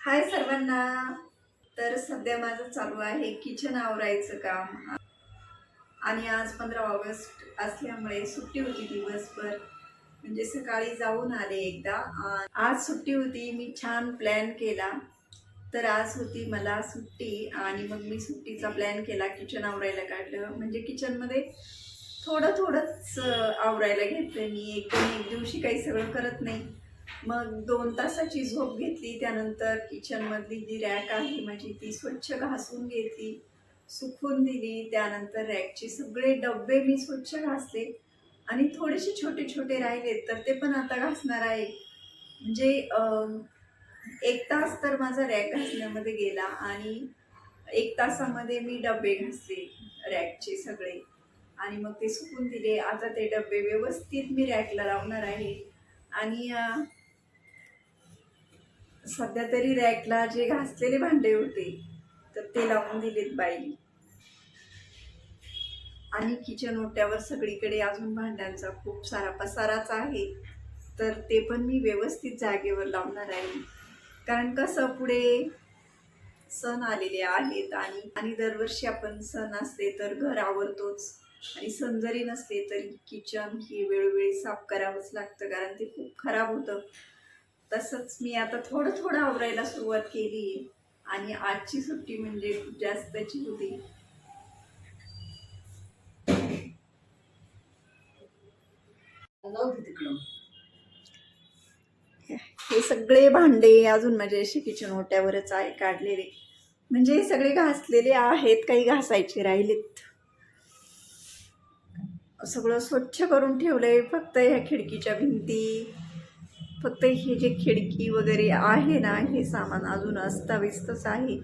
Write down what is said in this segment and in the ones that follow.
हाय सर्वांना. तर सध्या माझं चालू आहे किचन आवरायचं काम. आणि आज पंधरा ऑगस्ट असल्यामुळे सुट्टी होती दिवसभर. म्हणजे सकाळी जाऊन आले एकदा. आज सुट्टी होती मी छान प्लॅन केला. तर आज होती मला सुट्टी आणि मग मी सुट्टीचा प्लॅन केला किचन आवरायला काढलं. म्हणजे किचनमध्ये थोडं थोडंच आवरायला घेतलं मी. एकदम एक दिवशी काही सगळं करत नाही. मग दोन तासाची झोप घेतली त्यानंतर किचनमधली जी रॅक आहे माझी ती स्वच्छ घासून घेतली सुकून दिली त्यानंतर रॅकचे सगळे डबे मी स्वच्छ घासले. आणि थोडेसे छोटे छोटे राहिले तर ते पण आता घासणार आहे. म्हणजे एक तास तर माझा रॅक घासण्यामध्ये गेला आणि एक तासामध्ये मी डबे घासले रॅकचे सगळे. आणि मग ते सुकून दिले. आता ते डबे व्यवस्थित मी रॅकला लावणार आहे. आणि सध्या तरी रॅकला जे घासलेले भांडे होते तर ते लावून दिलेत बाई. आणि किचन ओट्यावर सगळीकडे अजून भांड्यांचा खूप सारा पसाराच आहे तर ते पण मी व्यवस्थित जागेवर लावणार आहे. कारण कसं पुढे सण आलेले आहेत आणि आणि दरवर्षी आपण सण असले तर घर आवरतोच. आणि सण जरी नसले तरी किचन ही वेळोवेळी साफ करावंच लागतं कारण ते खूप खराब होतं. तसंच मी आता थोडं थोडं आवरायला सुरुवात केली. आणि आजची सुट्टी म्हणजे खूप जास्तची होती. हे सगळे भांडे अजून माझे असे किचन ओट्यावरच आहे काढलेले. म्हणजे हे सगळे घासलेले आहेत काही घासायचे राहिलेत. सगळं स्वच्छ करून ठेवलंय फक्त ह्या खिडकीच्या भिंती. फक्त हे जे खिडकी वगैरे आहे ना हे सामान अजून अस्ताव्यस्तच आहे.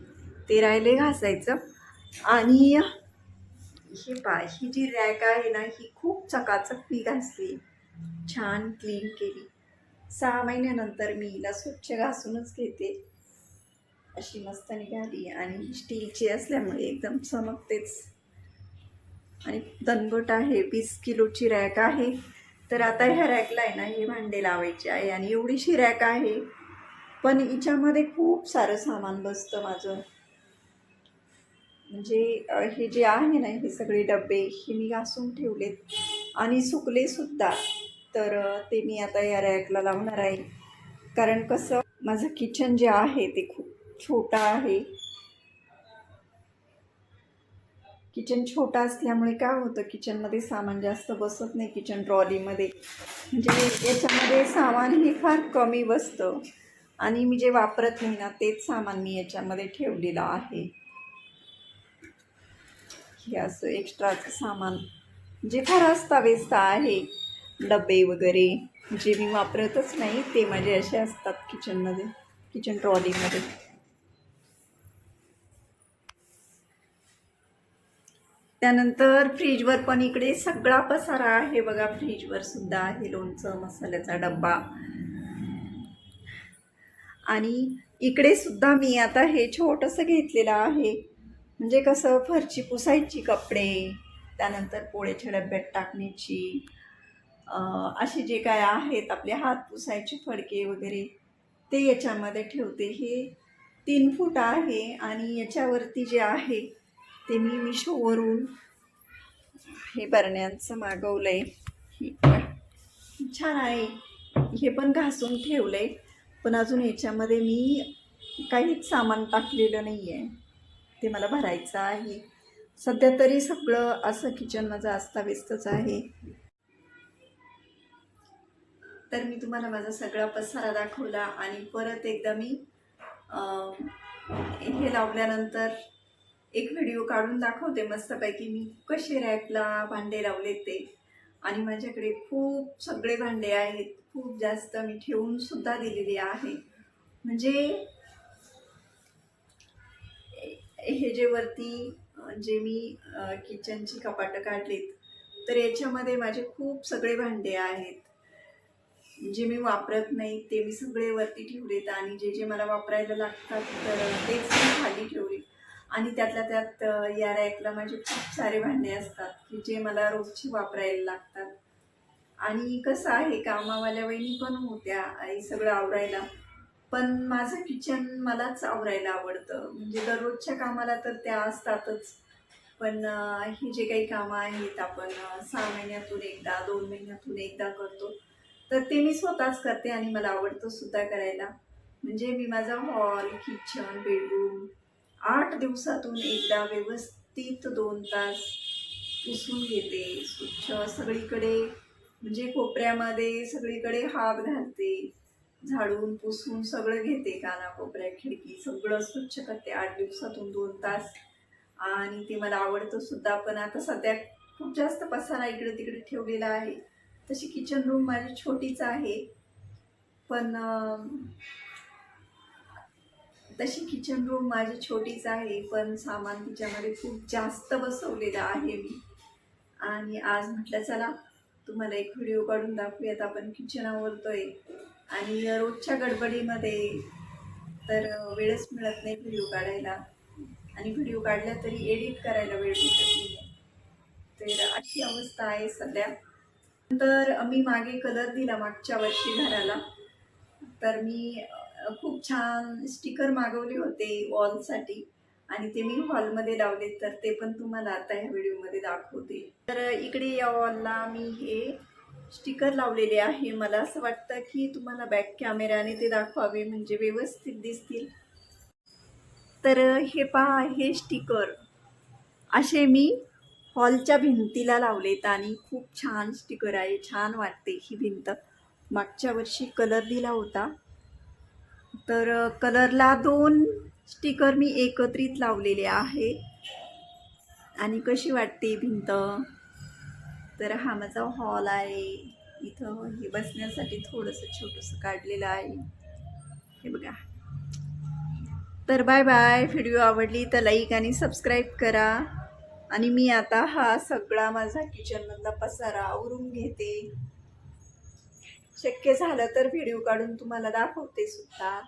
ते राहिले घासायचं. आणि ही पा ही जी रॅक आहे ना ही खूप चकाचक मी घासली. छान क्लीन केली. सहा महिन्यानंतर मी हिला स्वच्छ घासूनच घेते. अशी मस्त निघाली आणि स्टीलची असल्यामुळे एकदम चमकतेच. आणि दनबट आहे वीस किलोची रॅक आहे. तर आता ह्या रॅकला आहे ना हे भांडे लावायचे आहे आणि एवढीशी रॅक आहे. पण हिच्यामध्ये खूप सारं सामान बसतं माझं. म्हणजे हे जे आहे ना हे सगळे डबे हे मी घासून ठेवलेत. आणि सुकले सुद्धा. तर ते मी आता या रॅकला लावणार आहे. कारण कसं माझं किचन जे आहे ते खूप छोटं आहे. किचन छोटा असल्यामुळे काय होतं? किचनमध्ये सामान जास्त बसत नाही किचन ट्रॉलीमध्ये. म्हणजे याच्यामध्ये सामान हे फार कमी बसतं. आणि मी जे वापरत नाही ना तेच सामान मी याच्यामध्ये ठेवलेलं आहे. हे असं एक्स्ट्राचं सामान जे फार अस्ताव्यस्त आहे. डबे वगैरे जे मी वापरतच नाही ते माझे असे असतात किचनमध्ये किचन ट्रॉलीमध्ये. त्यानंतर फ्रीजवर पण इकडे सगळा पसारा आहे बघा. फ्रीजवर सुद्धा आहे लोणचं मसाल्याचा डब्बा. आणि इकडे सुद्धा मी आता हे छोटंसं घेतलेलं आहे. म्हणजे कसं फरची पुसायची कपडे त्यानंतर पोळ्याच्या डब्यात टाकण्याची असे जे काय आहेत आपले हात पुसायचे फडके वगैरे ते याच्यामध्ये ठेवते. हे तीन फूट आहे आणि याच्यावरती जे आहे ते मी मिशोवरून हे बरण्यांचं मागवलं आहे छान आहे. हे पण घासून ठेवलं आहे पण अजून ह्याच्यामध्ये मी काहीच सामान टाकलेलं नाही आहे ते मला भरायचं आहे. सध्या तरी सगळं असं किचन माझं अस्ताव्यस्तच आहे. तर मी तुम्हाला माझा सगळा पसारा दाखवला आणि परत एकदा मी हे लावल्यानंतर एक व्हिडिओ काढून दाखवते मस्तपैकी मी. कसे रॅकला भांडे लावले ते. आणि माझ्याकडे खूप सगळे भांडे आहेत. खूप जास्त मी ठेवून सुद्धा दिलेले आहे. म्हणजे हे जे वरती जे मी किचनची कपाटं काढलीत तर याच्यामध्ये माझे खूप सगळे भांडे आहेत. जे मी वापरत नाही ते मी सगळे वरती ठेवलेत आणि जे जे मला वापरायला लागतात तर तेच मी खाली ठेवले. आणि त्यातल्या त्यात या रॅकला माझे खूप सारे भांडे असतात की जे मला रोजची वापरायला लागतात. आणि कसं आहे कामावाल्या वहिनी पण होत्या आई सगळं आवरायला. पण माझं किचन मलाच आवरायला आवडतं. म्हणजे दररोजच्या कामाला तर त्या असतातच. पण ही जे काही कामं आहेत आपण सहा महिन्यातून एकदा दोन महिन्यातून एकदा करतो तर ते मी स्वतःच करते आणि मला आवडतं सुद्धा करायला. म्हणजे मी माझा हॉल किचन बेडरूम आठ दिवसातून एकदा व्यवस्थित दोन तास पुसून घेते स्वच्छ सगळीकडे म्हणजे कोपऱ्यामध्ये सगळीकडे हात घालते झाडून पुसून सगळं घेते कानाकोपऱ्या खिडकी सगळं स्वच्छ करते आठ दिवसातून दोन तास. आणि ते मला आवडतं सुद्धा पण आता सध्या खूप जास्त पसारा इकडे तिकडे ठेवलेला आहे. तशी किचन रूम माझी छोटीच आहे. पण तशी किचन रूम माझी छोटीच आहे पण सामान तिच्यामध्ये खूप जास्त बसवलेलं आहे मी. आणि आज म्हटलं चला तुम्हाला एक व्हिडिओ काढून दाखवूयात आपण किचन आवरतोय. आणि रोजच्या गडबडीमध्ये तर वेळच मिळत नाही व्हिडिओ काढायला. आणि व्हिडिओ काढला तरी एडिट करायला वेळ भेटत नाही. तर अशी अवस्था आहे सध्या. तर मी मागे कलर दिला मागच्या वर्षी घराला. तर मी खूप छान स्टिकर मागवले होते वॉलसाठी. आणि ते मी हॉलमध्ये लावले तर ते पण तुम्हाला आता ह्या व्हिडिओमध्ये दाखवते. तर इकडे या वॉलला मी हे स्टिकर लावलेले आहे. मला असं वाटतं की तुम्हाला बॅक कॅमेऱ्याने ते दाखवावे म्हणजे व्यवस्थित दिसतील. तर हे पहा हे स्टिकर. असे मी हॉलच्या भिंतीला लावलेत आणि खूप छान स्टिकर आहे. छान वाटते ही भिंत. मागच्या वर्षी कलर दिला होता. तर कलरला दोन स्टिकर मी एकत्रित लावलेले आहे. आणि कशी वाटते भिंत? तर हा माझा हॉल आहे. इथं हे बसण्यासाठी थोडंसं छोटंसं काढलेलं आहे. हे बघा. तर बाय बाय. व्हिडिओ आवडली तर लाईक आणि सबस्क्राईब करा. आणि मी आता हा सगळा माझा किचनमधला पसारा आवरून घेते. शक्य झालं तर व्हिडिओ काढून तुम्हाला दाखवते सुद्धा.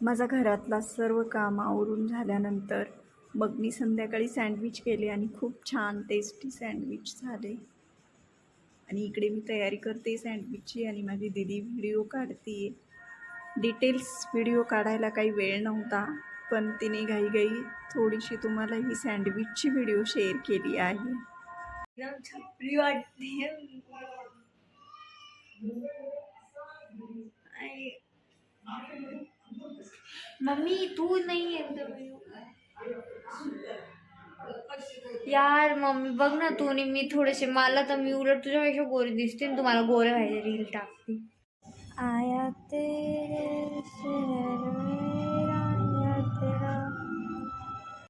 माझा घरातला सर्व काम आवरून झाल्यानंतर मग मी संध्याकाळी सँडविच केले आणि खूप छान टेस्टी सँडविच झाले. आणि इकडे मी तयारी करते सँडविचची आणि माझी दिदी व्हिडिओ काढते. डिटेल्स व्हिडिओ काढायला काही वेळ नव्हता पण तिने घाईघाई थोडीशी तुम्हाला ही सँडविचची व्हिडिओ शेअर केली आहे. एकदम छपरी वाटते आई. मम्मी, तू नाही एकदम यार, मम्मी बघ ना तू आणि मी थोडेसे मला तर मी उलट तुझ्यापेक्षा गोरी दिसते तुम्हाला गोरे व्हायचे रील टाकते। आया तेरे शहर